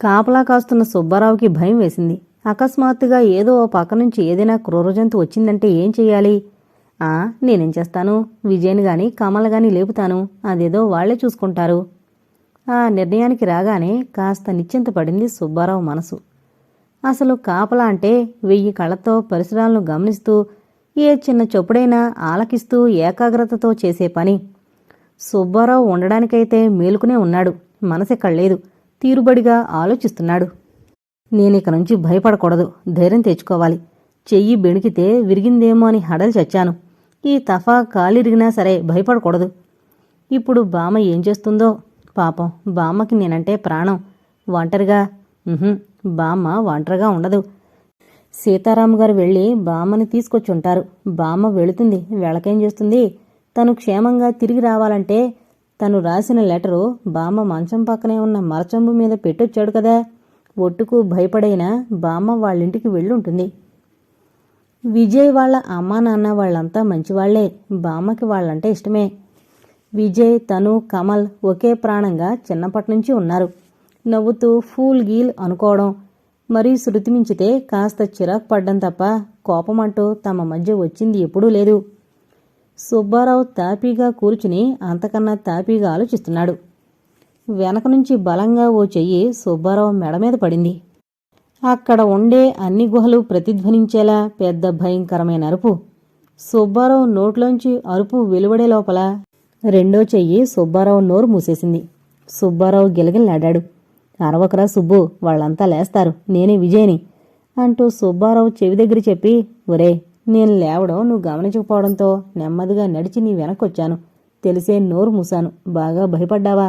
కాపలా కాస్తున్న సుబ్బారావుకి భయం వేసింది. అకస్మాత్తుగా ఏదో ఓ పక్క నుంచి ఏదైనా క్రూరజంతు వచ్చిందంటే ఏం చెయ్యాలి? ఆ నేనేం చేస్తాను? విజయని గాని కమల్ గాని లేపుతాను. అదేదో వాళ్ళే చూసుకుంటారు. ఆ నిర్ణయానికి రాగానే కాస్త నిశ్చింత పడింది సుబ్బారావు మనసు. అసలు కాపలా అంటే వెయ్యి కళ్ళతో పరిసరాలను గమనిస్తూ ఏ చిన్న చొప్పుడైనా ఆలకిస్తూ ఏకాగ్రతతో చేసే పని. సుబ్బారావు ఉండడానికైతే మేలుకునే ఉన్నాడు. మనసెక్కడ లేదు తీరుబడిగా ఆలోచిస్తున్నాడు. నేనిక నుంచి భయపడకూడదు. ధైర్యం తెచ్చుకోవాలి. చెయ్యి బెణికితే విరిగిందేమో అని హడలు చచ్చాను. ఈ తఫా కాలిరిగినా సరే భయపడకూడదు. ఇప్పుడు బామ్మ ఏం చేస్తుందో? పాపం బామ్మకి నేనంటే ప్రాణం. ఒంటరిగా? బామ్మ ఒంటరిగా ఉండదు. సీతారాం గారు వెళ్ళి బామ్మని తీసుకొచ్చుంటారు. బామ్మ వెళుతుంది. వెళ్ళకేం చేస్తుంది? తను క్షేమంగా తిరిగి రావాలంటే తను రాసిన లెటరు బామ్మ మంచం పక్కనే ఉన్న మరచంబు మీద పెట్టొచ్చాడు కదా. ఒట్టుకు భయపడైనా బామ్మ వాళ్ళింటికి వెళ్ళుంటుంది. విజయ్ వాళ్ళ అమ్మా నాన్న వాళ్ళంతా మంచివాళ్ళే. బామ్మకి వాళ్ళంటే ఇష్టమే. విజయ్ తను కమల్ ఒకే ప్రాణంగా చిన్నప్పటి నుంచి ఉన్నారు. నవ్వుతూ ఫూల్ గీల్ అనుకోవడం. మరీ శృతి మించితే కాస్త చిరాకు పడ్డం తప్ప కోపమంటూ తమ మధ్య వచ్చింది ఎప్పుడూ లేదు. సుబ్బారావు తాపీగా కూర్చుని అంతకన్నా తాపీగా ఆలోచిస్తున్నాడు. వెనక నుంచి బలంగా ఓ చెయ్యి సుబ్బారావు మెడ మీద పడింది. అక్కడ ఉండే అన్ని గుహలు ప్రతిధ్వనించేలా పెద్ద భయంకరమైన అరుపు. సుబ్బారావు నోట్లోంచి అరుపు వెలువడే లోపల రెండో చెయ్యి సుబ్బారావు నోరు మూసేసింది. సుబ్బారావు గిలగిలాడాడు అరవకరా సుబ్బు వాళ్ళంతా లేస్తారు. నేనే విజయని అంటూ సుబ్బారావు చెవి దగ్గర చెప్పి ఒరే నేను లేవడం నువ్వు గమనించకపోవడంతో నెమ్మదిగా నడిచి నీ వెనకొచ్చాను తెలిసే నోరు మూసాను బాగా భయపడ్డావా?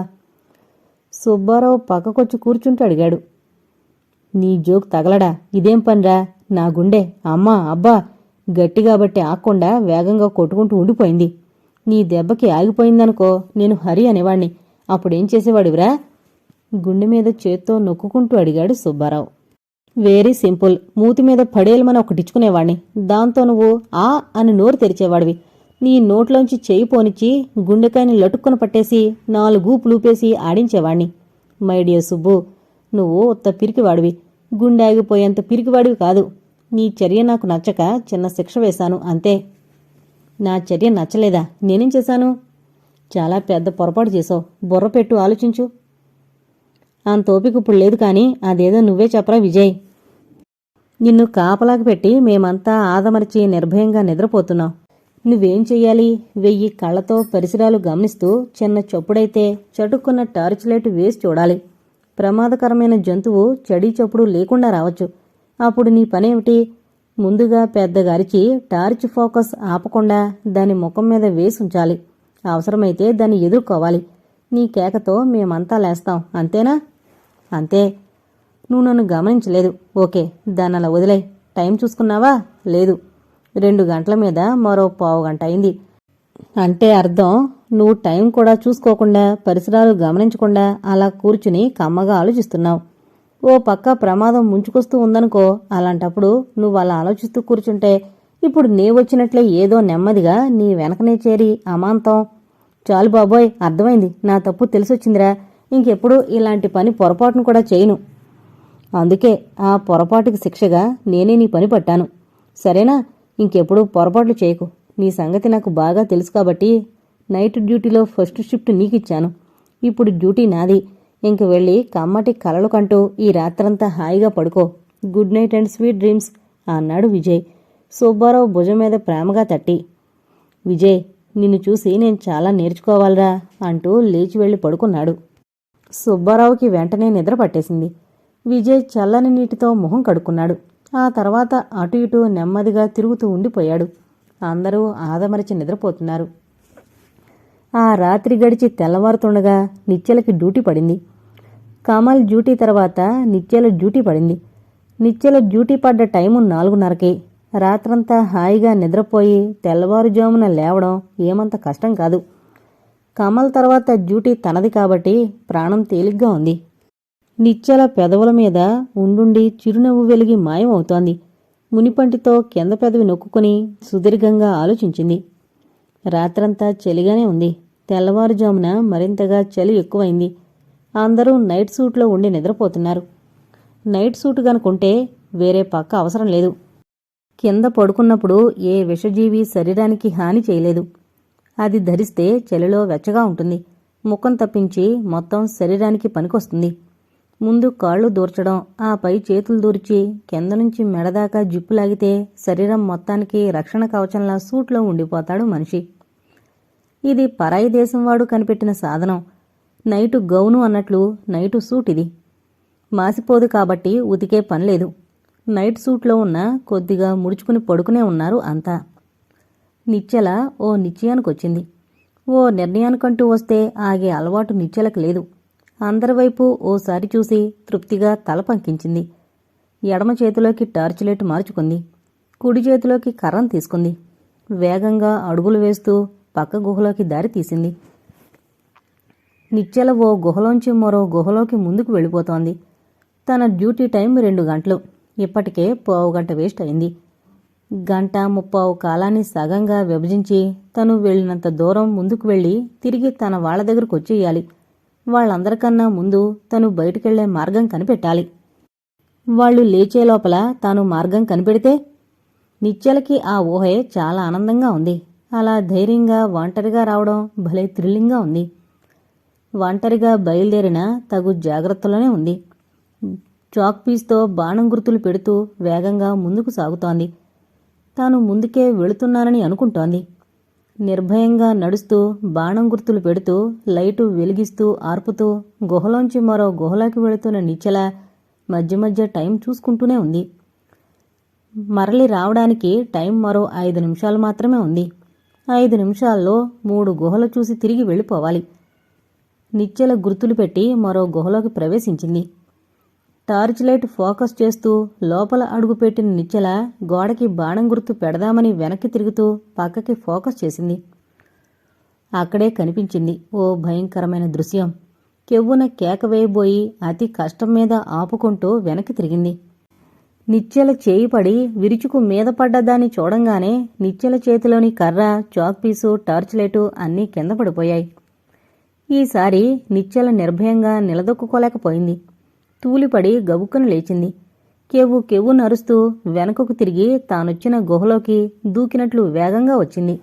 సుబ్బారావు పక్కకొచ్చి కూర్చుంటూ అడిగాడు. నీ జోక్ తగలడా? ఇదేం పనిరా? నా గుండె. అమ్మా అబ్బా! గట్టిగా బట్టి ఆక్కుండా వేగంగా కొట్టుకుంటూ ఉండిపోయింది. నీ దెబ్బకి ఆగిపోయిందనుకో నేను హరి అనేవాణ్ణి. అప్పుడేం చేసేవాడివిరా? గుండె మీద చేత్తో నొక్కుకుంటూ అడిగాడు సుబ్బారావు. వెరీ సింపుల్ మూతి మీద పడేలమని ఒకటిచ్చుకునేవాణ్ణి దాంతో నువ్వు ఆ అని నోరు తెరిచేవాడివి. నీ నోట్లోంచి చేయి పోనిచ్చి గుండెకాయని లటుక్కున పట్టేసి నాలుగు పులుపేసి ఆడించేవాణ్ణి. మై డియర్ సుబ్బు నువ్వు ఉత్త పిరికివాడివి. గుండె ఆగిపోయేంత పిరికివాడివి కాదు. నీ చర్య నాకు నచ్చక చిన్న శిక్ష వేశాను అంతే. నా చర్య నచ్చలేదా? నేనేం చేశాను? చాలా పెద్ద పొరపాటు చేసావు బుర్ర పెట్టు ఆలోచించు. అంత ఓపిక ఇప్పుడు లేదు కానీ అదేదో నువ్వే చెప్పరా విజయ్. నిన్ను కాపలాకి పెట్టి మేమంతా ఆదమరిచి నిర్భయంగా నిద్రపోతున్నాం. నువ్వేం చెయ్యాలి? వెయ్యి కళ్ళతో పరిసరాలు గమనిస్తూ చిన్న చొప్పుడైతే చటుక్కున్న టార్చ్ లైట్ వేసి చూడాలి. ప్రమాదకరమైన జంతువు చడీ చప్పుడు లేకుండా రావచ్చు. అప్పుడు నీ పనేమిటి? ముందుగా పెద్దగారిచి టార్చ్ ఫోకస్ ఆపకుండా దాని ముఖం మీద వేసి ఉంచాలి. అవసరమైతే దాన్ని ఎదుర్కోవాలి. నీ కేకతో మేమంతా లేస్తాం. అంతేనా? అంతే. నువ్వు నన్ను గమనించలేదు. ఓకే దాన్ని అలా వదిలే. టైం చూసుకున్నావా? లేదు. రెండు గంటల మీద మరో పావు గంట అయింది. అంటే అర్థం నువ్వు టైం కూడా చూసుకోకుండా పరిసరాలు గమనించకుండా అలా కూర్చుని కమ్మగా ఆలోచిస్తున్నావు. ఓ పక్క ప్రమాదం ముంచుకొస్తూ ఉందనుకో అలాంటప్పుడు నువ్వు అలా ఆలోచిస్తూ కూర్చుంటే ఇప్పుడు నే వచ్చినట్లే ఏదో నెమ్మదిగా నీ వెనకనే చేరి అమాంతం. చాలు బాబోయ్ అర్థమైంది. నా తప్పు తెలిసొచ్చిందిరా. ఇంకెప్పుడు ఇలాంటి పని పొరపాటును కూడా చేయను. అందుకే ఆ పొరపాటుకి శిక్షగా నేనే నీ పని పట్టాను. సరేనా? ఇంకెప్పుడు పొరపాట్లు చేయకు. నీ సంగతి నాకు బాగా తెలుసు కాబట్టి నైట్ డ్యూటీలో ఫస్ట్ షిఫ్ట్ నీకిచ్చాను. ఇప్పుడు డ్యూటీ నాది. ఇంక వెళ్ళి కమ్మటి కలలు కంటూ ఈ రాత్రంతా హాయిగా పడుకో. Good night and sweet dreams అన్నాడు విజయ్. సుబ్బారావు భుజం మీద ప్రేమగా తట్టి. విజయ్ నిన్ను చూసి నేను చాలా నేర్చుకోవాలరా అంటూ లేచి వెళ్ళి పడుకున్నాడు. సుబ్బారావుకి వెంటనే నిద్ర పట్టేసింది. విజయ్ చల్లని నీటితో మొహం కడుక్కున్నాడు. ఆ తర్వాత అటు ఇటు నెమ్మదిగా తిరుగుతూ ఉండిపోయాడు. అందరూ ఆదమరిచి నిద్రపోతున్నారు. ఆ రాత్రి గడిచి తెల్లవారుతుండగా నిత్యలకి డ్యూటీ పడింది. కమల్ డ్యూటీ తర్వాత నిత్యల డ్యూటీ పడింది. నిత్యల డ్యూటీ పడ్డ టైము నాలుగున్నరకి. రాత్రంతా హాయిగా నిద్రపోయి తెల్లవారుజామున లేవడం ఏమంత కష్టం కాదు. కమల్ తర్వాత డ్యూటీ తనది కాబట్టి ప్రాణం తేలిగ్గా ఉంది. నిత్యల పెదవుల మీద ఉండుండి చిరునవ్వు వెలిగి మాయమవుతోంది. మునిపంటితో కింద పెదవి నొక్కుని సుదీర్ఘంగా ఆలోచించింది. రాత్రంతా చలిగానే ఉంది. తెల్లవారుజామున మరింతగా చలి ఎక్కువైంది. అందరూ నైట్ సూట్లో ఉండి నిద్రపోతున్నారు. నైట్ సూట్ గనుకుంటే వేరే పక్క అవసరం లేదు. కింద పడుకున్నప్పుడు ఏ విషజీవి శరీరానికి హాని చేయలేదు. అది ధరిస్తే చెలిలో వెచ్చగా ఉంటుంది. ముఖం తప్పించి మొత్తం శరీరానికి పనికొస్తుంది. ముందు కాళ్ళు దూర్చడం ఆపై చేతులు దూర్చి కింద నుంచి మెడదాకా జిప్పు లాగితే శరీరం మొత్తానికి రక్షణ కవచంలా సూట్లో ఉండిపోతాడు మనిషి. ఇది పరాయి దేశం వాడు కనిపెట్టిన సాధనం. నైటు గౌను అన్నట్లు నైటు సూట్ ఇది. మాసిపోదు కాబట్టి ఉతికే పనిలేదు నైట్ సూట్లో ఉన్న కొద్దిగా ముడుచుకుని పడుకునే ఉన్నారు అంతా. నిచ్చెల ఓ నిశ్చయానికొచ్చింది. ఓ నిర్ణయానికంటూ వస్తే ఆగే అలవాటు నిచ్చెలకు లేదు. అందరి వైపు ఓసారి చూసి తృప్తిగా తల పంకించింది. ఎడమ చేతిలోకి టార్చ్ లైట్ మార్చుకుంది. కుడి చేతిలోకి కర్రం తీసుకుంది. వేగంగా అడుగులు వేస్తూ పక్క గుహలోకి దారి తీసింది. నిచ్చెల ఓ గుహలోంచి మరో గుహలోకి ముందుకు వెళ్ళిపోతోంది. తన డ్యూటీ టైం రెండు గంటలు. ఇప్పటికే పావు గంట వేస్ట్ అయింది. గంట ముప్పావు కాలాన్ని సగంగా విభజించి తను వెళ్ళినంత దూరం ముందుకు వెళ్ళి తిరిగి తన వాళ్ళ దగ్గరకు వచ్చేయాలి. వాళ్ళందరికన్నా ముందు తను బయటికెళ్ళే మార్గం కనిపెట్టాలి. వాళ్ళు లేచే లోపల తాను మార్గం కనిపెడితే నిత్యలకి ఆ ఊహే చాలా ఆనందంగా ఉంది. అలా ధైర్యంగా ఒంటరిగా రావడం భలే థ్రిల్లింగ్గా ఉంది. ఒంటరిగా బయలుదేరిన తగు జాగ్రత్తలోనే ఉంది. చాక్ పీస్తో బాణం గుర్తులు పెడుతూ వేగంగా ముందుకు సాగుతోంది. తాను ముందుకే వెళుతున్నానని అనుకుంటోంది. నిర్భయంగా నడుస్తూ బాణం గుర్తులు పెడుతూ లైటు వెలిగిస్తూ ఆర్పుతూ గుహలోంచి మరో గుహలోకి వెళుతున్న నిచ్చెల మధ్య మధ్య టైం చూసుకుంటూనే ఉంది. మరలి రావడానికి టైం మరో ఐదు నిమిషాలు మాత్రమే ఉంది. ఐదు నిమిషాల్లో మూడు గుహలు చూసి తిరిగి వెళ్ళిపోవాలి. నిచ్చెల గుర్తులు పెట్టి మరో గుహలోకి ప్రవేశించింది. టార్చ్ లైట్ ఫోకస్ చేస్తూ లోపల అడుగుపెట్టిన నిచ్చెల గోడకి బాణం గుర్తు పెడదామని వెనక్కి తిరుగుతూ పక్కకి ఫోకస్ చేసింది. అక్కడే కనిపించింది ఓ భయంకరమైన దృశ్యం. కెవ్వున కేక వేయబోయి అతి కష్టం మీద ఆపుకుంటూ వెనక్కి తిరిగింది. నిచ్చెల చేయి పడి విరుచుకు మీద పడ్డదాన్ని చూడంగానే నిచ్చెల చేతిలోని కర్ర చాక్ పీసు టార్చ్ లైటు అన్నీ కింద పడిపోయాయి. ఈసారి నిచ్చెల నిర్భయంగా నిలదొక్కుకోలేకపోయింది. తూలిపడి గబుక్కున లేచింది. కేవు కేవు నరుస్తూ వెనకకు తిరిగి తానొచ్చిన గుహలోకి దూకినట్లు వేగంగా వచ్చింది.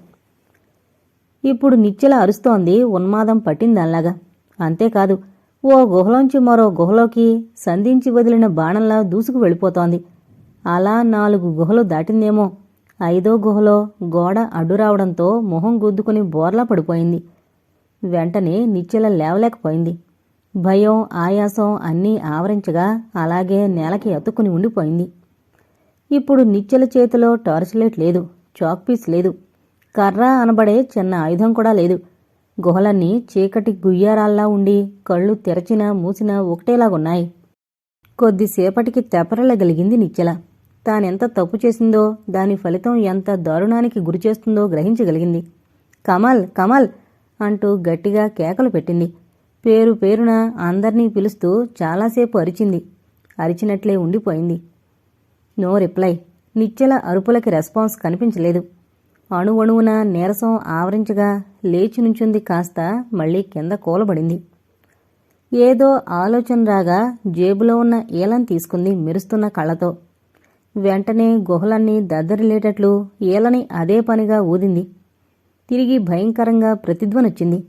ఇప్పుడు నిచ్చెల అరుస్తోంది ఉన్మాదం పట్టిందల్లాగా. అంతేకాదు ఓ గుహలోంచి మరో గుహలోకి సంధించి వదిలిన బాణంలా దూసుకు వెళ్ళిపోతోంది. అలా నాలుగు గుహలు దాటిందేమో. ఐదో గుహలో గోడ అడ్డు రావడంతో మొహం గుద్దుకుని బోర్లా పడిపోయింది. వెంటనే నిచ్చెల లేవలేకపోయింది. భయం ఆయాసం అన్నీ ఆవరించగా అలాగే నేలకి అతుక్కుని ఉండిపోయింది. ఇప్పుడు నిచ్చెల చేతిలో టార్చ్ లైట్ లేదు చాక్ పీస్ లేదు. కర్ర అనబడే చిన్న ఆయుధం కూడా లేదు. గుహలన్నీ చీకటి గుయ్యారాల్లా ఉండి కళ్ళు తెరచినా మూసినా ఒకటేలాగున్నాయి. కొద్దిసేపటికి తెపరలగలిగింది నిచ్చెల. తానెంత తప్పు చేసిందో దాని ఫలితం ఎంత దారుణానికి గురిచేస్తుందో గ్రహించగలిగింది. కమల్ కమల్ అంటూ గట్టిగా కేకలు పెట్టింది. పేరు పేరున అందర్నీ పిలుస్తూ చాలాసేపు అరిచింది. అరిచినట్లే ఉండిపోయింది. No reply. నిచ్చెల అరుపులకి రెస్పాన్స్ కనిపించలేదు. అణువణువున నీరసం ఆవరించగా లేచి నుంచుంది కాస్త మళ్ళీ కింద కూలబడింది. ఏదో ఆలోచన రాగా జేబులో ఉన్న ఏలం తీసుకుంది మెరుస్తున్న కళ్ళతో. వెంటనే గుహలన్నీ దద్దరిలేటట్లు ఈలని అదే పనిగా ఊదింది. తిరిగి భయంకరంగా ప్రతిధ్వనొచ్చింది.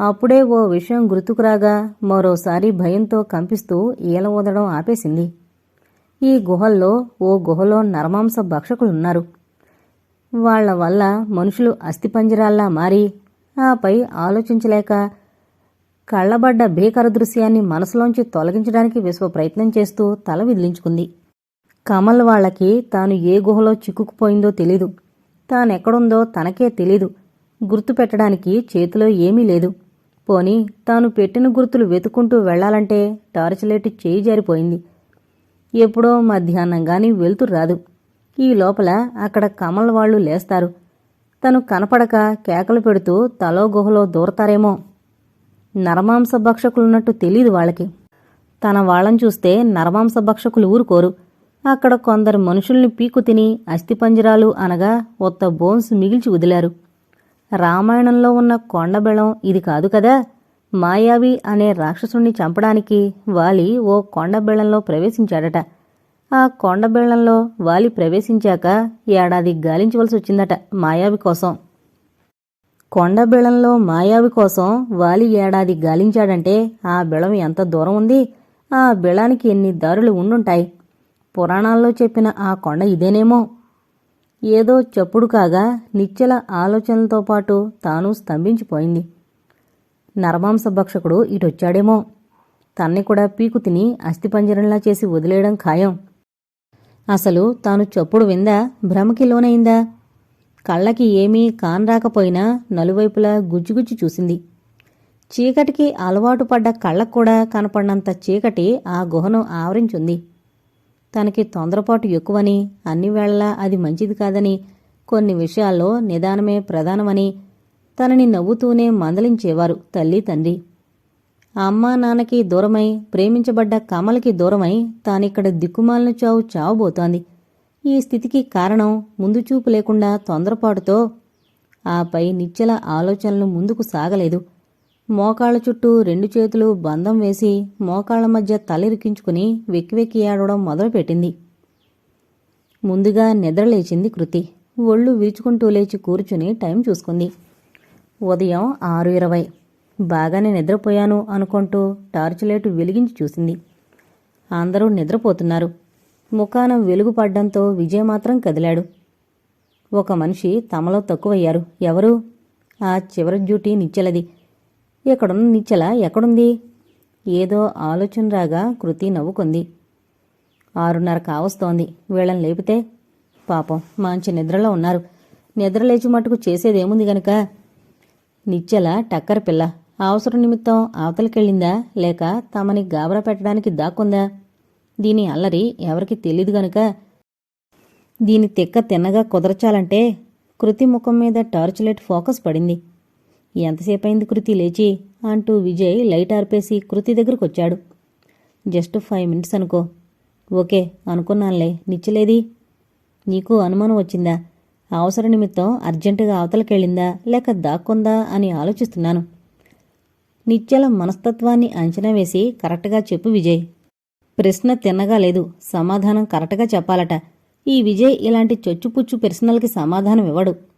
అప్పుడే ఓ విషయం గుర్తుకురాగా మరోసారి భయంతో కంపిస్తూ ఈల ఊదడం ఆపేసింది. ఈ గుహల్లో ఓ గుహలో నరమాంస భక్షకులున్నారు. వాళ్ళ వల్ల మనుషులు అస్థిపంజరాల్లా మారి ఆపై ఆలోచించలేక కళ్ళబడ్డ భీకర దృశ్యాన్ని మనసులోంచి తొలగించడానికి విశ్వ ప్రయత్నం చేస్తూ తల విదిలించుకుంది. కమల్ వాళ్ళకి తాను ఏ గుహలో చిక్కుకుపోయిందో తెలీదు. తానెక్కడుందో తనకే తెలీదు. గుర్తు పెట్టడానికి చేతిలో ఏమీ లేదు. పోని తాను పెట్టిన గుర్తులు వెతుకుంటూ వెళ్ళాలంటే టార్చ్ లైట్ చేయి జారిపోయింది. ఎప్పుడో మధ్యాహ్నం గాని వెళ్తురు రాదు. ఈ లోపల అక్కడ కమల్ వాళ్ళు లేస్తారు. తను కనపడక కేకలు పెడుతూ తలో గుహలో దూరతారేమో. నరమాంస భక్షకులున్నట్టు తెలీదు వాళ్ళకి. తన వాళ్ళని చూస్తే నరమాంస భక్షకులు ఊరుకోరు. అక్కడ కొందరు మనుషుల్ని పీకు తిని అస్థిపంజరాలు అనగా ఒత్త బోన్స్ మిగిల్చి వదిలారు. రామాయణంలో ఉన్న కొండబెళం ఇది కాదు కదా? మాయావి అనే రాక్షసుణ్ణి చంపడానికి వాలి ఓ కొండబెళ్ళంలో ప్రవేశించాడట. ఆ కొండబెళ్ళంలో వాలి ప్రవేశించాక ఏడాది గాలించవలసి వచ్చిందట మాయావి కోసం. కొండబెళంలో మాయావి కోసం వాలి ఏడాది గాలించాడంటే ఆ బెళం ఎంత దూరం ఉంది? ఆ బిళానికి ఎన్ని దారులు ఉండుంటాయి? పురాణాల్లో చెప్పిన ఆ కొండ ఇదేనేమో? ఏదో చప్పుడు కాగా నిశ్చల ఆలోచనలతో పాటు తాను స్తంభించిపోయింది. నరమాంస భక్షకుడు ఇటొచ్చాడేమో. తన్ని కూడా పీకు తిని అస్థిపంజరంలా చేసి వదిలేయడం ఖాయం. అసలు తాను చప్పుడు విందా? భ్రమకి లోనైందా? కళ్ళకి ఏమీ కానరాకపోయినా నలువైపులా గుజ్జుగుజ్జు చూసింది. చీకటికి అలవాటు పడ్డ కళ్ళకు కూడా కనపడినంత చీకటి ఆ గుహను ఆవరించుంది. తనకి తొందరపాటు ఎక్కువని అన్ని వేళలా అది మంచిది కాదని కొన్ని విషయాల్లో నిదానమే ప్రధానమని తనని నవ్వుతూనే మందలించేవారు తల్లి తండ్రి. అమ్మా నాన్నకి దూరమై ప్రేమించబడ్డ కమలకి దూరమై తానిక్కడ దిక్కుమాలిన చావు చావబోతోంది. ఈ స్థితికి కారణం ముందు చూపు లేకుండా తొందరపాటుతో ఆపై నిశ్చల ఆలోచనలు ముందుకు సాగలేదు. మోకాళ్ళ చుట్టూ రెండు చేతులు బంధం వేసి మోకాళ్ళ మధ్య తలెరికించుకుని వెక్కి వెక్కి ఏడవడం మొదలుపెట్టింది. ముందుగా నిద్రలేచింది కృతి. ఒళ్ళు విరుచుకుంటూ లేచి కూర్చుని టైం చూసుకుంది. ఉదయం ఆరు ఇరవై. బాగానే నిద్రపోయాను అనుకుంటూ టార్చ్ లైట్ వెలిగించి చూసింది. అందరూ నిద్రపోతున్నారు. ముఖాన వెలుగు పడ్డంతో విజయ్ మాత్రం కదిలాడు. ఒక మనిషి తమలో తక్కువయ్యారు. ఎవరు? ఆ చివరి డ్యూటీ నిచ్చెలది. ఇక్కడున్న నిచ్చెల? ఎక్కడుంది? ఏదో ఆలోచన రాగా కృతి నవ్వుకుంది. ఆరున్నర కావస్తోంది. వీళ్ళని లేపితే? పాపం మంచి నిద్రలో ఉన్నారు. నిద్ర లేచి మటుకు చేసేదేముంది గనక? నిచ్చెల టక్కర పిల్ల అవసరం నిమిత్తం అవతలకెళ్ళిందా? లేక తమని గాబరా పెట్టడానికి దాక్కుందా? దీని అల్లరి ఎవరికి తెలీదు గనుక? దీని తిక్క తిన్నగా కుదరచాలంటే కృతి ముఖం మీద టార్చ్ లైట్ ఫోకస్ పడింది. ఎంతసేపు అయింది కృతి? లేచి అంటూ విజయ్ లైట్ ఆర్పేసి కృతి దగ్గరకొచ్చాడు. జస్ట్ ఫైవ్ మినిట్స్ అనుకో. ఓకే అనుకున్నానులే. నిచ్చలేది? నీకు అనుమానం వచ్చిందా? అవసర నిమిత్తం అర్జెంటుగా అవతలకెళ్ళిందా? లేక దాక్కుందా? అని ఆలోచిస్తున్నాను. నిత్యల మనస్తత్వాన్ని అంచనా వేసి కరెక్ట్గా చెప్పు విజయ్. ప్రశ్న తిన్నగా లేదు. సమాధానం కరెక్ట్గా చెప్పాలట. ఈ విజయ్ ఇలాంటి చొచ్చుపుచ్చు ప్రశ్నలకి సమాధానం ఇవ్వడు.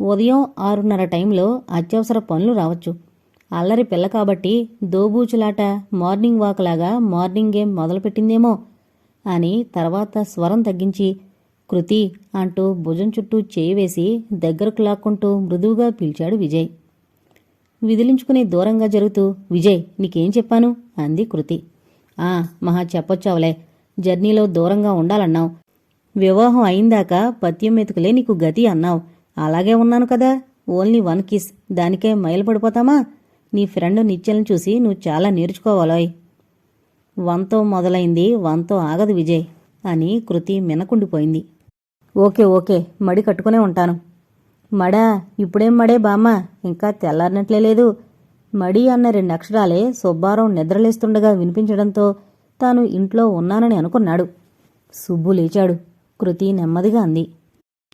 ఉదయం ఆరున్నర టైంలో అత్యవసర పనులు రావచ్చు. అల్లరి పిల్ల కాబట్టి దోబూచులాట మార్నింగ్ వాక్ లాగా మార్నింగ్ గేమ్ మొదలుపెట్టిందేమో అని తర్వాత స్వరం తగ్గించి కృతి అంటూ భుజం చుట్టూ చేయి వేసి దగ్గరకు లాక్కుంటూ మృదువుగా పిలిచాడు విజయ్. విదిలించుకుని దూరంగా జరుగుతూ విజయ్ నీకేం చెప్పాను? అంది కృతి. ఆ మహా చెప్పొచ్చావులే. జర్నీలో దూరంగా ఉండాలన్నావు. వివాహం అయిందాక పత్యం మెతుకులే నీకు గతి అన్నావు. అలాగే ఉన్నాను కదా. Only one kiss. దానికే మైలుపడిపోతామా? నీ ఫ్రెండ్ నిత్యలను చూసి నువ్వు చాలా నేర్చుకోవాలోయ్. వంతో మొదలైంది వంతో ఆగదు విజయ్ అని కృతి మినకుండిపోయింది. ఓకే ఓకే మడి కట్టుకునే ఉంటాను. మడా ఇప్పుడేం మడే బామ్మ? ఇంకా తెల్లారినట్లే లేదు. మడి అన్న రెండు అక్షరాలే సుబ్బారావు నిద్రలేస్తుండగా వినిపించడంతో తాను ఇంట్లో ఉన్నానని అనుకున్నాడు. సుబ్బు లేచాడు. కృతి నెమ్మదిగా అంది.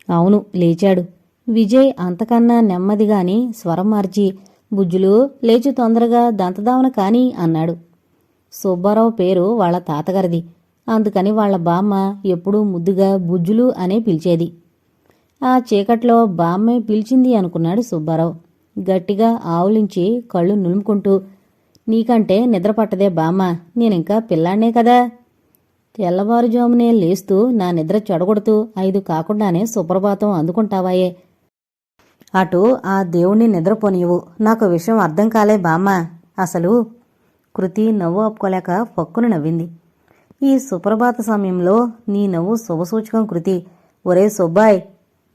అవును లేచాడు. విజయ్ అంతకన్నా నెమ్మదిగాని స్వరం మార్చి బుజ్జులు లేచి తొందరగా దంతదావన కాని అన్నాడు. సుబ్బారావు పేరు వాళ్ళ తాతగారిది. అందుకని వాళ్ళ బామ్మ ఎప్పుడూ ముద్దుగా బుజ్జులు అనే పిలిచేది. ఆ చీకట్లో బామ్మే పిలిచింది అనుకున్నాడు సుబ్బారావు. గట్టిగా ఆవులించి కళ్ళు నులుముకుంటూ నీకంటే నిద్ర పట్టదే బామ్మ నేనింకా పిల్లాడే కదా. తెల్లవారుజామునే లేస్తూ నా నిద్ర చెడగొడుతూ ఐదు కాకుండానే సుప్రభాతం అందుకుంటావాయే. అటు ఆ దేవుణ్ణి నిద్రపోనివు నాకు విషయం అర్థం కాలే బామ్మ. అసలు కృతి నవ్వు ఆపుకోలేక పక్కును నవ్వింది. ఈ సుప్రభాత సమయంలో నీ నవ్వు శుభసూచకం కృతి. ఒరే సుబ్బాయ్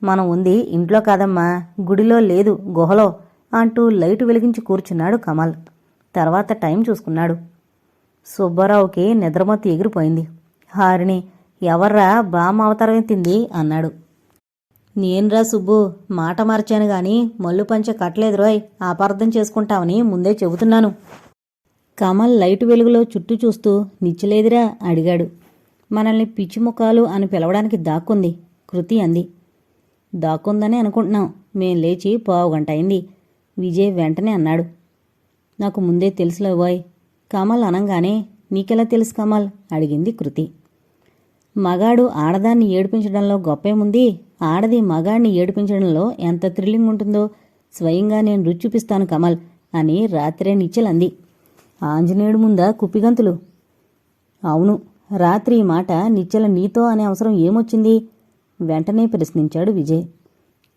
మనం ఉంది ఇంట్లో కాదమ్మా. గుడిలో లేదు గుహలో అంటూ లైటు వెలిగించి కూర్చున్నాడు కమల్. తర్వాత టైం చూసుకున్నాడు. సుబ్బారావుకి నిద్రమత్తు ఎగిరిపోయింది. హారిని ఎవర్రా బామ్మ అవతారం ఎత్తింది? అన్నాడు. నేనురా సుబ్బు మాట మార్చాను గాని మల్లు పంచ కట్టలేదు రోయ్. అపార్థం చేసుకుంటామని ముందే చెబుతున్నాను. కమల్ లైట్ వెలుగులో చుట్టూ చూస్తూ నిచ్చలేదిరా అడిగాడు. మనల్ని పిచ్చిముఖాలు అని పిలవడానికి దాక్కుంది కృతి అంది. దాక్కుందని అనుకుంటున్నాం. మేం లేచి పావు గంట అయింది. విజయ్ వెంటనే అన్నాడు. నాకు ముందే తెలుసులేవోయ్ కమల్ అనంగానే నీకెలా తెలుసు కమల్? అడిగింది కృతి. మగాడు ఆడదాన్ని ఏడిపించడంలో గొప్పేముంది? ఆడది మగాణ్ణి ఏడిపించడంలో ఎంత థ్రిల్లింగ్ ఉంటుందో. స్వయంగా నేను రుచి చూపిస్తాను కమల్ అని రాత్రే నిచ్చెలంది ఆంజనేయుడు ముందా కుప్పిగంతులు? అవును రాత్రి ఈ మాట నిచ్చెల నీతో అనే అవసరం ఏమొచ్చింది? వెంటనే ప్రశ్నించాడు విజయ్.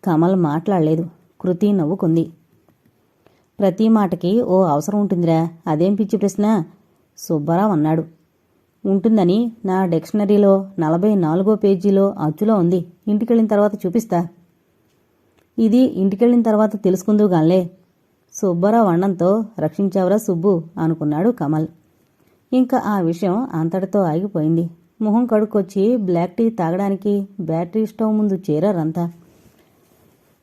కమల్ మాట్లాడలేదు కృతి నవ్వుకుంది. ప్రతి మాటకి ఓ అవసరం ఉంటుందిరా అదేం పిచ్చి ప్రశ్న? సుబ్బారావు అన్నాడు. ఉంటుందని నా డిక్షనరీలో నలభై నాలుగో పేజీలో అచ్చులో ఉంది. ఇంటికెళ్ళిన తర్వాత చూపిస్తా. ఇది ఇంటికెళ్ళిన తర్వాత తెలుసుకుందుగాన్లే సుబ్బారావు అన్నంతో రక్షించావురా సుబ్బు అనుకున్నాడు కమల్. ఇంకా ఆ విషయం అంతటితో ఆగిపోయింది. మొహం కడుక్కొచ్చి బ్లాక్ టీ తాగడానికి బ్యాటరీ స్టవ్ ముందు చేరారంతా.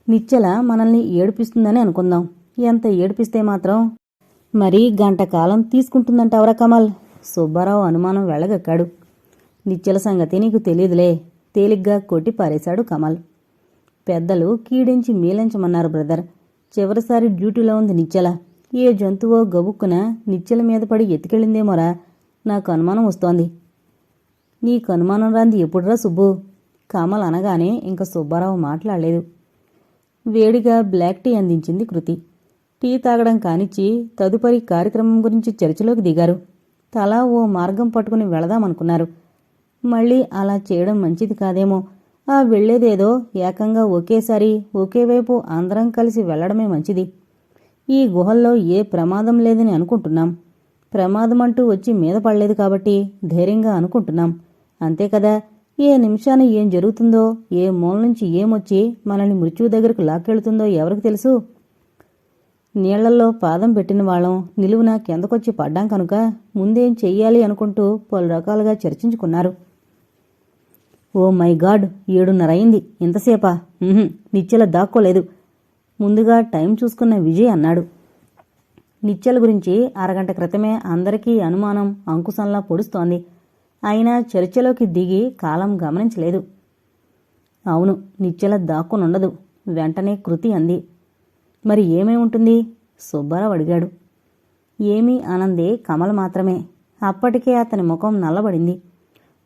నిచ్చెల మనల్ని ఏడిపిస్తుందని అనుకుందాం. ఎంత ఏడిపిస్తే మాత్రం మరి గంట కాలం తీసుకుంటుందంటావరా కమల్? సుబ్బారావు అనుమానం వెళ్ళగక్కాడు నిచ్చెల సంగతి నీకు తెలియదులే తేలిగ్గా కొట్టి పారేశాడు కమల్. పెద్దలు కీడించి మీలించమన్నారు బ్రదర్. చివరిసారి డ్యూటీలో ఉంది నిచ్చెల. ఏ జంతువో గబుక్కున నిచ్చెల మీద పడి ఎత్తుకెళ్ళిందేమోరా? నాకు అనుమానం వస్తోంది. నీకు అనుమానం రాంది ఎప్పుడురా సుబ్బు? కమల్ అనగానే ఇంక సుబ్బారావు మాట్లాడలేదు. వేడిగా బ్లాక్ టీ అందించింది కృతి. టీ తాగడం కానిచ్చి తదుపరి కార్యక్రమం గురించి చర్చలోకి దిగారు. తలా ఓ మార్గం పట్టుకుని వెళదామనుకున్నారు. మళ్ళీ అలా చేయడం మంచిది కాదేమో. ఆ వెళ్ళేదేదో ఏకంగా ఒకేసారి ఒకే వైపు అందరం కలిసి వెళ్ళడమే మంచిది. ఈ గుహల్లో ఏ ప్రమాదం లేదని అనుకుంటున్నాం. ప్రమాదం అంటూ వచ్చి మీద పడలేదు కాబట్టి ధైర్యంగా అనుకుంటున్నాం. అంతే కదా ఏ నిమిషాన ఏం జరుగుతుందో ఏ మూల నుంచి ఏమొచ్చి మనల్ని మృత్యువు దగ్గరకు లాక్కెళ్తుందో ఎవరికి తెలుసు? నీళ్ళలో పాదం పెట్టిన వాళ్ళం నిలువున కిందకొచ్చి పడ్డాం కనుక ముందేం చెయ్యాలి అనుకుంటూ పలు రకాలుగా చర్చించుకున్నారు. ఓ మై గాడ్ ఏడున్నర అయింది ఇంతసేపా నిచ్చెల దాక్కోలేదు. ముందుగా టైం చూసుకున్న విజయ్ అన్నాడు. నిచ్చెల గురించి అరగంట క్రితమే అందరికీ అనుమానం అంకుశంలా పొడుస్తోంది. అయినా చర్చలోకి దిగి కాలం గమనించలేదు. అవును నిచ్చెల దాక్కునుండదు. వెంటనే కృతి అంది. మరి ఏమై ఉంటుంది? సుబ్బారావు అడిగాడు. ఏమీ ఆనందే కమల మాత్రమే. అప్పటికే అతని ముఖం నల్లబడింది.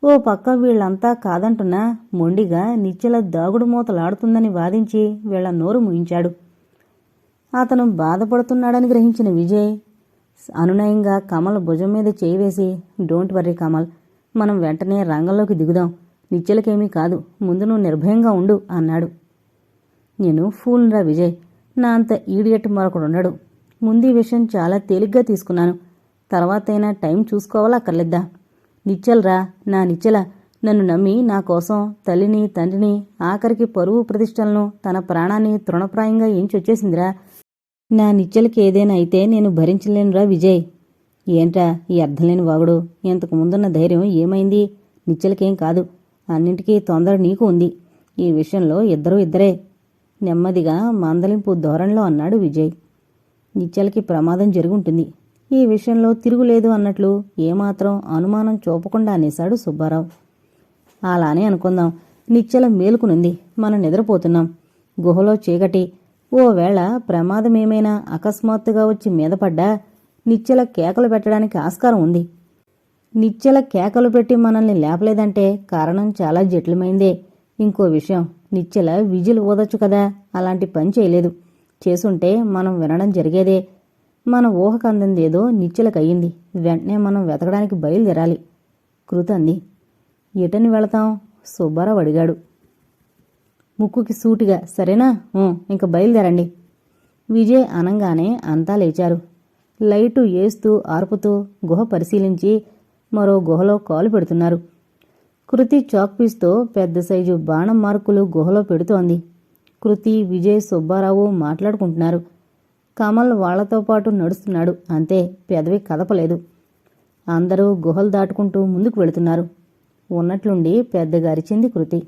ఓ పక్క వీళ్ళంతా కాదంటున్నా మొండిగా నిచ్చెల దాగుడు మూతలాడుతుందని వాదించి వీళ్ళ నోరు ముయించాడు. అతను బాధపడుతున్నాడని గ్రహించిన విజయ్ అనునయంగా కమల్ భుజం మీద చేయి వేసి డోంట్ వర్రీ కమల్ మనం వెంటనే రంగంలోకి దిగుదాం. నిచ్చెలకేమీ కాదు ముందు నువ్వు నిర్భయంగా ఉండు అన్నాడు. నేను ఫూల్రా విజయ్ నా అంత ఈడియట్ మరొకడున్నాడు ముందు ఈ విషయం చాలా తేలిగ్గా తీసుకున్నాను. తర్వాతైనా టైం చూసుకోవాలా అక్కర్లేద్దా? నిచ్చలరా నా నిచ్చల నన్ను నమ్మి నా కోసం తల్లిని తండ్రిని ఆఖరికి పరువు ప్రతిష్టలను తన ప్రాణాన్ని తృణప్రాయంగా ఏంచొచ్చేసిందిరా. నా నిచ్చలకి ఏదైనా అయితే నేను భరించలేనురా విజయ్. ఏంట్రా ఈ అర్థంలేని వాగుడు? ఇంతకు ముందున్న ధైర్యం ఏమైంది? నిచ్చలకేం కాదు. అన్నింటికీ తొందర నీకు ఉంది. ఈ విషయంలో ఇద్దరూ ఇద్దరే. నెమ్మదిగా మందలింపు ధోరణిలో అన్నాడు విజయ్. నిత్యాలకి ప్రమాదం జరుగుంటుంది. ఈ విషయంలో తిరుగులేదు అన్నట్లు ఏమాత్రం అనుమానం చూపకుండా అనేశాడు సుబ్బారావు. అలానే అనుకుందాం. నిత్యల మేలుకునుంది. మనం నిద్రపోతున్నాం. గుహలో చీకటి. ఓవేళ ప్రమాదమేమైనా అకస్మాత్తుగా వచ్చి మీదపడ్డా నిత్యల కేకలు పెట్టడానికి ఆస్కారం ఉంది. నిత్యల కేకలు పెట్టి మనల్ని లేపలేదంటే కారణం చాలా జటిలమైందే. ఇంకో విషయం నిచ్చెల విజిల్ ఊదొచ్చు కదా? అలాంటి పని చేయలేదు. చేసుంటే మనం వినడం జరిగేదే. మన ఊహకు అందిందేదో నిచ్చెలకయ్యింది. వెంటనే మనం వెతకడానికి బయలుదేరాలి. కృత అంది. ఎటని వెళతాం? సుబ్బారావు అడిగాడు. ముక్కుకి సూటిగా సరేనా? ఇంక బయలుదేరండి. విజయ్ అనంగానే అంతా లేచారు. లైటు ఏస్తూ ఆర్పుతూ గుహ పరిశీలించి మరో గుహలో కాలు పెడుతున్నారు. కృతి చాక్పీస్తో పెద్ద సైజు బాణం మార్కులు గుహలో పెడుతోంది. కృతి విజయ్ సుబ్బారావు మాట్లాడుకుంటున్నారు. కమల్ వాళ్ళతో పాటు నడుస్తున్నాడు. అంతే పెదవి కదపలేదు. అందరూ గుహలు దాటుకుంటూ ముందుకు వెళుతున్నారు. ఉన్నట్లుండి పెద్దగా అరిచింది కృతి.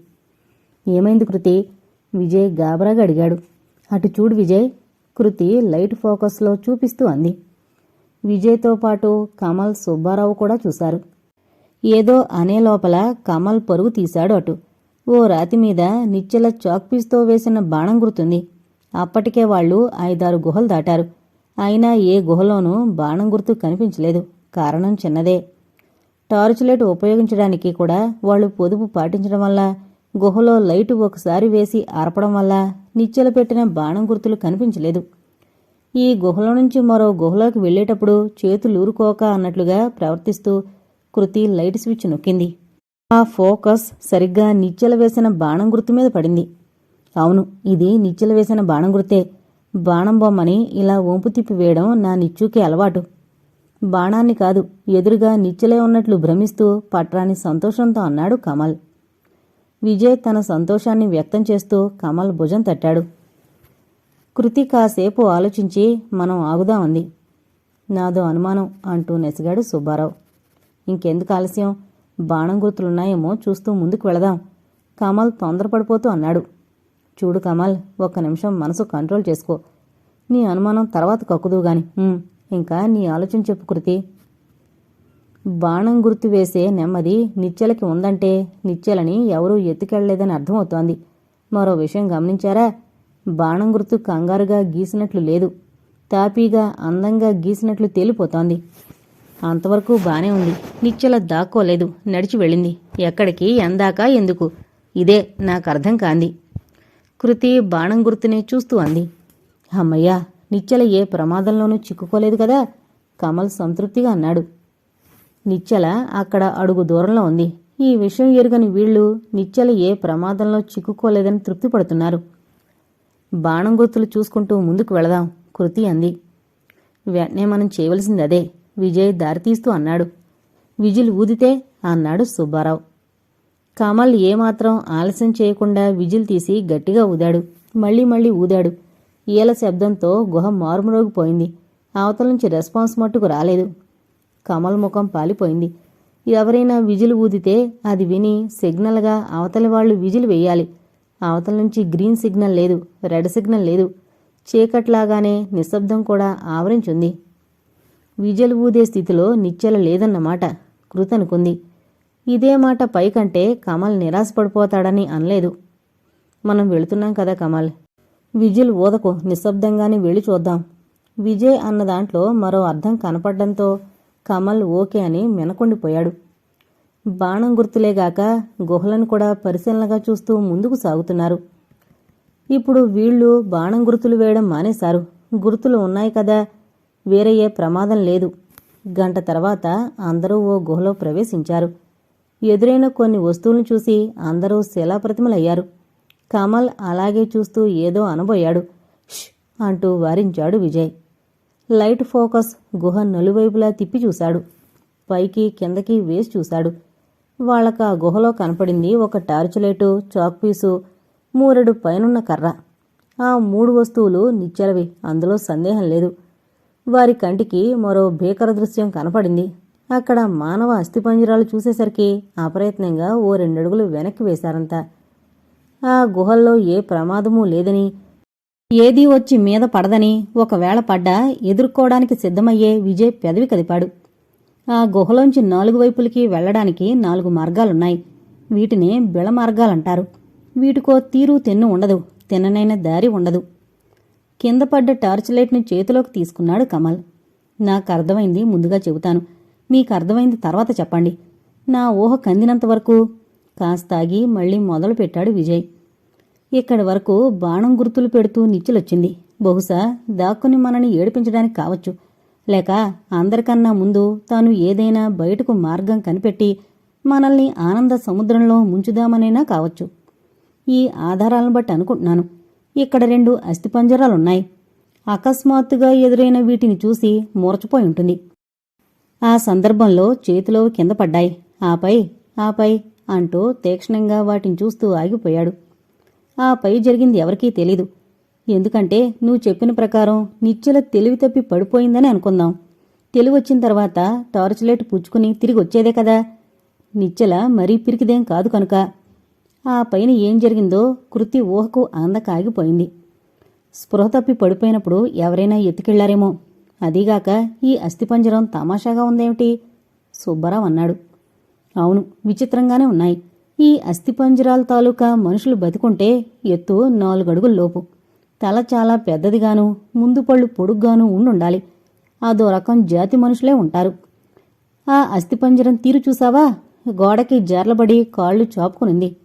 ఏమైంది కృతి? విజయ్ గాబరాగా అడిగాడు. అటు చూడు విజయ్ కృతి లైట్ ఫోకస్లో చూపిస్తూ అంది. విజయ్తో పాటు కమల్ సుబ్బారావు కూడా చూశారు. ఏదో అనే లోపల కమల్ పరుగు తీశాడు అటు. ఓ రాతి మీద నిచ్చెల చాక్పీస్తో వేసిన బాణం గుర్తుంది. అప్పటికే వాళ్ళు ఐదారు గుహలు దాటారు. అయినా ఏ గుహలోనూ బాణం గుర్తు కనిపించలేదు. కారణం చిన్నదే. టార్చ్ లైట్ ఉపయోగించడానికి కూడా వాళ్ళు పొదుపు పాటించడం వల్ల గుహలో లైటు ఒకసారి వేసి ఆర్పడం వల్ల నిచ్చెల పెట్టిన బాణం గుర్తులు కనిపించలేదు. ఈ గుహలో నుంచి మరో గుహలోకి వెళ్ళేటప్పుడు చేతులు ఊరుకోక అన్నట్లుగా ప్రవర్తిస్తూ కృతి లైట్ స్విచ్ నొక్కింది. ఆ ఫోకస్ సరిగ్గా నిచ్చెల వేసిన బాణం గుర్తు మీద పడింది. అవును ఇది నిచ్చెల వేసిన బాణం గుర్తే. బాణం బొమ్మని ఇలా వంపు తిప్పి వేయడం నా నిచ్చుకే అలవాటు. బాణాన్ని కాదు ఎదురుగా నిచ్చెలే ఉన్నట్లు భ్రమిస్తూ పట్రాని సంతోషంతో అన్నాడు కమల్. విజయ్ తన సంతోషాన్ని వ్యక్తం చేస్తూ కమల్ భుజం తట్టాడు. కృతి కాసేపు ఆలోచించి మనం ఆగుదామంది. నాదో అనుమానం అంటూ నెసిగాడు సుబ్బారావు. ఇంకెందుకు ఆలస్యం? బాణం గుర్తులున్నాయేమో చూస్తూ ముందుకు వెళదాం. కమల్ తొందరపడిపోతూ అన్నాడు. చూడు కమల్ ఒక్క నిమిషం మనసు కంట్రోల్ చేసుకో. నీ అనుమానం తర్వాత కక్కుదు గాని. ఇంకా నీ ఆలోచన చెప్పు కృతి. బాణం గుర్తు వేసే నెమ్మది నిచ్చెలకి ఉందంటే నిచ్చెలని ఎవరూ ఎత్తుకెళ్ళలేదని అర్థమవుతోంది. మరో విషయం గమనించారా? బాణం గుర్తు కంగారుగా గీసినట్లు లేదు. తాపీగా అందంగా గీసినట్లు తేలిపోతోంది. అంతవరకు బానే ఉంది. నిచ్చెల దాక్కోలేదు. నడిచి వెళ్ళింది. ఎక్కడికి? ఎందాక? ఎందుకు? ఇదే నాకు అర్థం కాంది. కృతి బాణం గుర్తునే చూస్తూ అంది. అమ్మయ్యా నిచ్చెల ఏ ప్రమాదంలోనూ చిక్కుకోలేదు కదా? కమల్ సంతృప్తిగా అన్నాడు. నిచ్చెల అక్కడ అడుగు దూరంలో ఉంది. ఈ విషయం ఎరుగని వీళ్ళు నిచ్చెల ఏ ప్రమాదంలో చిక్కుకోలేదని తృప్తి పడుతున్నారు బాణం గుర్తులు చూసుకుంటూ ముందుకు వెళదాం కృతి అంది. వెంటనే మనం చేయవలసింది అదే. విజయ్ దారితీస్తూ అన్నాడు. విజిల్ ఊదితే అన్నాడు సుబ్బారావు. కమల్ ఏమాత్రం ఆలస్యం చేయకుండా విజిల్ తీసి గట్టిగా ఊదాడు. మళ్ళీ మళ్ళీ ఊదాడు. ఈల శబ్దంతో గుహ మారుమరోగిపోయింది. అవతల నుంచి రెస్పాన్స్ మట్టుకు రాలేదు. కమల్ ముఖం పాలిపోయింది. ఎవరైనా విజిల్ ఊదితే అది విని సిగ్నల్గా అవతలి వాళ్ళు విజిల్ వేయాలి. అవతల నుంచి గ్రీన్ సిగ్నల్ లేదు రెడ్ సిగ్నల్ లేదు. చీకట్లాగానే నిశ్శబ్దం కూడా ఆవరించుంది. విజలు ఊదే స్థితిలో నిచ్చెల లేదన్నమాట కృతనుకుంది. ఇదే మాట పైకంటే కమల్ నిరాశపడిపోతాడని అనలేదు. మనం వెళుతున్నాం కదా కమల్. విజిల్ ఊదకు నిశ్శబ్దంగానే వెళ్ళి చూద్దాం. విజయ్ అన్న దాంట్లో మరో అర్థం కనపడ్డంతో కమల్ ఓకే అని మెనకొండిపోయాడు. బాణం గుర్తులేగాక గుహలను కూడా పరిశీలనగా చూస్తూ ముందుకు సాగుతున్నారు. ఇప్పుడు వీళ్ళు బాణం గుర్తులు వేయడం మానేశారు. గుర్తులు ఉన్నాయి కదా వేరే ఏ ప్రమాదం లేదు. గంట తర్వాత అందరూ ఓ గుహలో ప్రవేశించారు. ఎదురైన కొన్ని వస్తువులను చూసి అందరూ శిలాప్రతిమలయ్యారు. కమల్ అలాగే చూస్తూ ఏదో అనబోయాడు. ష్ అంటూ వారించాడు విజయ్. లైట్ ఫోకస్ గుహ నలువైపులా తిప్పి చూశాడు. పైకి కిందకి వేసి చూశాడు. వాళ్ళకు ఆ గుహలో కనపడింది ఒక టార్చ్ లైటు చాక్ పీసు మూరెడు పైనున్న కర్ర. ఆ మూడు వస్తువులు నిచ్చెలవి. అందులో సందేహం లేదు. వారి కంటికి మరో భీకర దృశ్యం కనపడింది. అక్కడ మానవ అస్థిపంజరాలు చూసేసరికి అప్రయత్నంగా ఓ రెండడుగులు వెనక్కి వేశారంతా ఆ గుహల్లో ఏ ప్రమాదమూ లేదని ఏదీ వచ్చి మీద పడదని ఒకవేళ పడ్డా ఎదుర్కోవడానికి సిద్ధమయ్యే విజయ్ పెదవి కదిపాడు. ఆ గుహలోంచి నాలుగు వైపులకి వెళ్ళడానికి నాలుగు మార్గాలున్నాయి. వీటినే బిళ మార్గాలంటారు వీటికో తీరు తెన్ను ఉండదు. తిన్ననైన దారి ఉండదు. కింద పడ్డ టార్చ్ లైట్ని చేతిలోకి తీసుకున్నాడు కమల్. నాకు అర్థమైంది ముందుగా చెబుతాను. మీకు అర్థమైంది తర్వాత చెప్పండి. నా ఊహ కందినంత వరకు కాస్తాగి మళ్ళీ మొదలు పెట్టాడు విజయ్. ఇక్కడి వరకు బాణం గుర్తులు పెడుతూ నిచ్చెలొచ్చింది. బహుశా దాక్కుని మనని ఏడిపించడానికి కావచ్చు. లేక అందరికన్నా ముందు తాను ఏదైనా బయటకు మార్గం కనిపెట్టి మనల్ని ఆనంద సముద్రంలో ముంచుదామనైనా కావచ్చు. ఈ ఆధారాలను బట్టి అనుకుంటున్నాను. ఇక్కడ రెండు అస్థిపంజరాలున్నాయి. అకస్మాత్తుగా ఎదురైన వీటిని చూసి మూర్చపోయి ఉంటుంది. ఆ సందర్భంలో చేతిలో కింద పడ్డాయి. ఆపై ఆపై అంటూ తీక్షణంగా వాటిని చూస్తూ ఆగిపోయాడు. ఆ పై జరిగింది ఎవరికీ తెలీదు. ఎందుకంటే నువ్వు చెప్పిన ప్రకారం నిచ్చెల తెలివి తప్పి పడిపోయిందని అనుకుందాం. తెలివొచ్చిన తర్వాత టార్చ్ లైట్ పుచ్చుకుని తిరిగి వచ్చేదే కదా. నిచ్చెల మరీ పిరికిదేం కాదు కనుక. ఆ పైన ఏం జరిగిందో కృతి ఊహకు అందకాగిపోయింది స్పృహ తప్పి పడిపోయినప్పుడు ఎవరైనా ఎత్తుకెళ్ళారేమో. అదీగాక ఈ అస్థిపంజరం తమాషాగా ఉందేమిటి? సుబ్బారావు అన్నాడు. అవును విచిత్రంగానే ఉన్నాయి. ఈ అస్థిపంజరాల తాలూకా మనుషులు బతికుంటే ఎత్తు నాలుగడుగుల లోపు. తల చాలా పెద్దదిగాను ముందు పళ్ళు పొడుగ్గాను ఉండుండాలి. అదో రకం జాతి మనుషులే ఉంటారు. ఆ అస్థిపంజరం తీరు చూసావా? గోడకి జార్లబడి కాళ్ళు చాపుకునింది.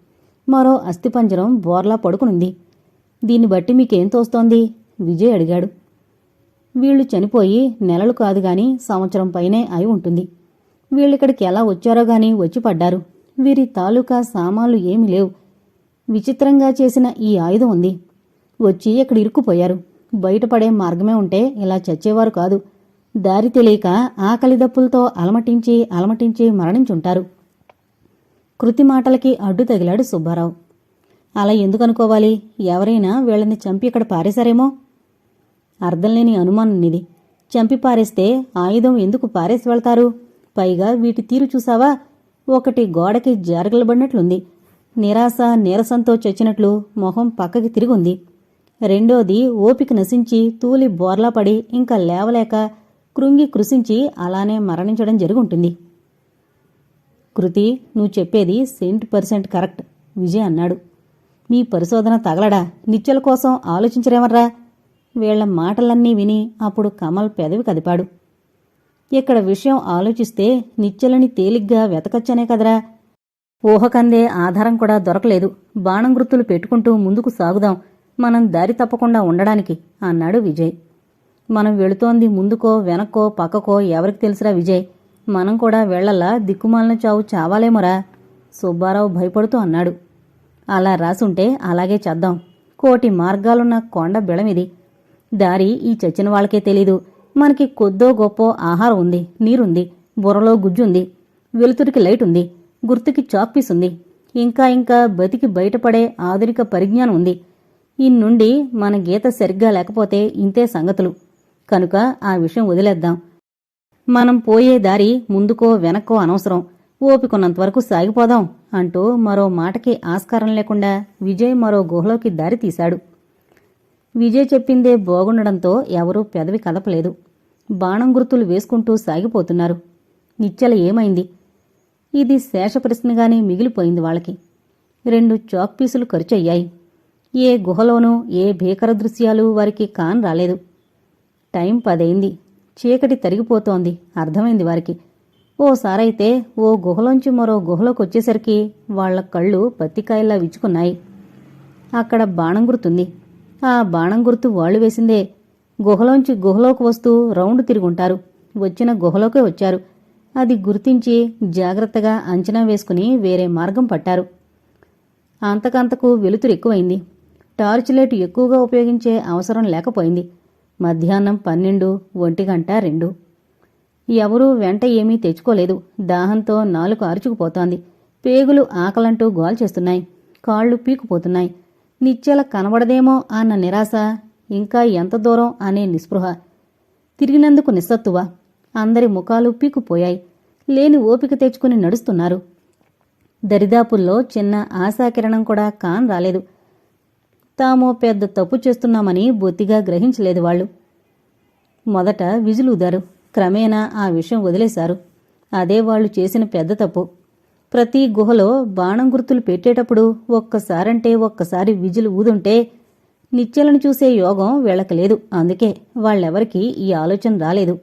మరో అస్థిపంజరం బోర్లా పడుకునుంది. దీన్ని బట్టి మీకేం తోస్తోంది? విజయ్ అడిగాడు. వీళ్ళు చనిపోయి నెలలు కాదు గాని సంవత్సరం పైనే అయి ఉంటుంది. వీళ్ళిక్కడికి ఎలా వచ్చారో గాని వచ్చి పడ్డారు. వీరి తాలూకా సామాన్లు ఏమీ లేవు. విచిత్రంగా చేసిన ఈ ఆయుధం ఉంది. వచ్చి ఇక్కడ ఇరుక్కుపోయారు. బయటపడే మార్గమే ఉంటే ఇలా చచ్చేవారు కాదు. దారి తెలియక ఆకలిదప్పులతో అలమటించి అలమటించి మరణించుంటారు. కృతి మాటలకి అడ్డు తగిలాడు సుబ్బారావు. అలా ఎందుకు అనుకోవాలి ఎవరైనా వీళ్ళని చంపి ఇక్కడ పారేశారేమో? అర్థంలేని అనుమానం ఇది చంపి పారేస్తే ఆయుధం ఎందుకు పారేసి వెళ్తారు? పైగా వీటి తీరు చూసావా ఒకటి గోడకి జారగలబడినట్లుంది. నిరాశ నీరసంతో చచ్చినట్లు మొహం పక్కకి తిరిగుంది. రెండోది ఓపిక నశించి తూలి బోర్లా పడి ఇంకా లేవలేక కృంగి కృషించి అలానే మరణించడం జరుగుంటుంది. కృతి నువ్వు చెప్పేది సెంట్ పర్సెంట్ కరెక్ట్. విజయ్ అన్నాడు. మీ పరిశోధన తగలడా? నిత్యల కోసం ఆలోచించరేమర్రా? వీళ్ళ మాటలన్నీ విని అప్పుడు కమల్ పెదవి కదిపాడు. ఇక్కడ విషయం ఆలోచిస్తే నిత్యలని తేలిగ్గా వెతకచ్చనే కదరా? ఊహకందే ఆధారం కూడా దొరకలేదు. బాణం గుర్తులు పెట్టుకుంటూ ముందుకు సాగుదాం. మనం దారి తప్పకుండా ఉండడానికి అన్నాడు విజయ్. మనం వెళుతోంది ముందుకో వెనక్కో పక్కకో ఎవరికి తెలుసురా విజయ్? మనం కూడా వెళ్ళలా దిక్కుమాలిన చావు చావాలేమోరా? సుబ్బారావు భయపడుతూ అన్నాడు. అలా రాసుంటే అలాగే చేద్దాం. కోటి మార్గాలున్న కొండ బిళమిది. దారి ఈ చచ్చిన వాళ్ళకే తెలీదు. మనకి కొద్దో గొప్పో ఆహారం ఉంది నీరుంది బుర్రలో గుజ్జుంది వెలుతురికి లైట్ ఉంది గుర్తుకి చాక్ పీస్ ఉంది ఇంకా ఇంకా బతికి బయటపడే ఆధునిక పరిజ్ఞానం ఉంది. ఇన్నుండి మన గీత సరిగ్గా లేకపోతే ఇంతే సంగతులు. కనుక ఆ విషయం వదిలేద్దాం. మనం పోయే దారి ముందుకో వెనక్కో అనవసరం. ఓపికొన్నంతవరకు సాగిపోదాం అంటూ మరో మాటకి ఆస్కారం లేకుండా విజయ్ మరో గుహలోకి దారి తీశాడు. విజయ్ చెప్పిందే బాగుండడంతో ఎవరూ పెదవి కదపలేదు. బాణం గుర్తులు వేసుకుంటూ సాగిపోతున్నారు. నిచ్చెల ఏమైంది? ఇది శేష ప్రశ్నగానే మిగిలిపోయింది వాళ్ళకి. రెండు చాక్ పీసులు ఖర్చయ్యాయి. ఏ గుహలోనూ ఏ భీకర దృశ్యాలు వారికి కాన్ రాలేదు. టైం పదైంది. చీకటి తరిగిపోతోంది. అర్థమైంది వారికి. ఓసారైతే ఓ గుహలోంచి మరో గుహలోకి వచ్చేసరికి వాళ్ళ కళ్ళు పత్తికాయల్లా విచ్చుకున్నాయి. అక్కడ బాణం గుర్తుంది. ఆ బాణం గుర్తు వాళ్ళు వేసిందే. గుహలోంచి గుహలోకి వస్తూ రౌండ్ తిరుగుంటారు. వచ్చిన గుహలోకే వచ్చారు. అది గుర్తించి జాగ్రత్తగా అంచనా వేసుకుని వేరే మార్గం పట్టారు. అంతకంతకు వెలుతురు ఎక్కువైంది. టార్చ్ లైట్ ఎక్కువగా ఉపయోగించే అవసరం లేకపోయింది. మధ్యాహ్నం పన్నెండు ఒంటి గంట రెండు. ఎవరూ వెంట ఏమీ తెచ్చుకోలేదు. దాహంతో నాలుక అరుచుకుపోతోంది. పేగులు ఆకలంటూ గోల్ చేస్తున్నాయి. కాళ్ళు పీకుపోతున్నాయి నిత్యల కనబడదేమో అన్న నిరాశ ఇంకా ఎంత దూరం అనే నిస్పృహ. తిరిగినందుకు నిస్సత్తువ. అందరి ముఖాలు పీకుపోయాయి లేని ఓపిక తెచ్చుకుని నడుస్తున్నారు. దరిదాపుల్లో చిన్న ఆశాకిరణం కూడా కాన్ రాలేదు. తాము పెద్ద తప్పు చేస్తున్నామని బొత్తిగా గ్రహించలేదు వాళ్ళు. మొదట విజులుదారు. క్రమేణా ఆ విషయం వదిలేశారు. అదే వాళ్ళు చేసిన పెద్ద తప్పు. ప్రతి గుహలో బాణం గుర్తులు పెట్టేటప్పుడు ఒక్కసారంటే ఒక్కసారి విజులు ఊదుంటే నిత్యలను చూసే యోగం వెళ్ళకలేదు అందుకే వాళ్ళెవరికీ ఈ ఆలోచన రాలేదు.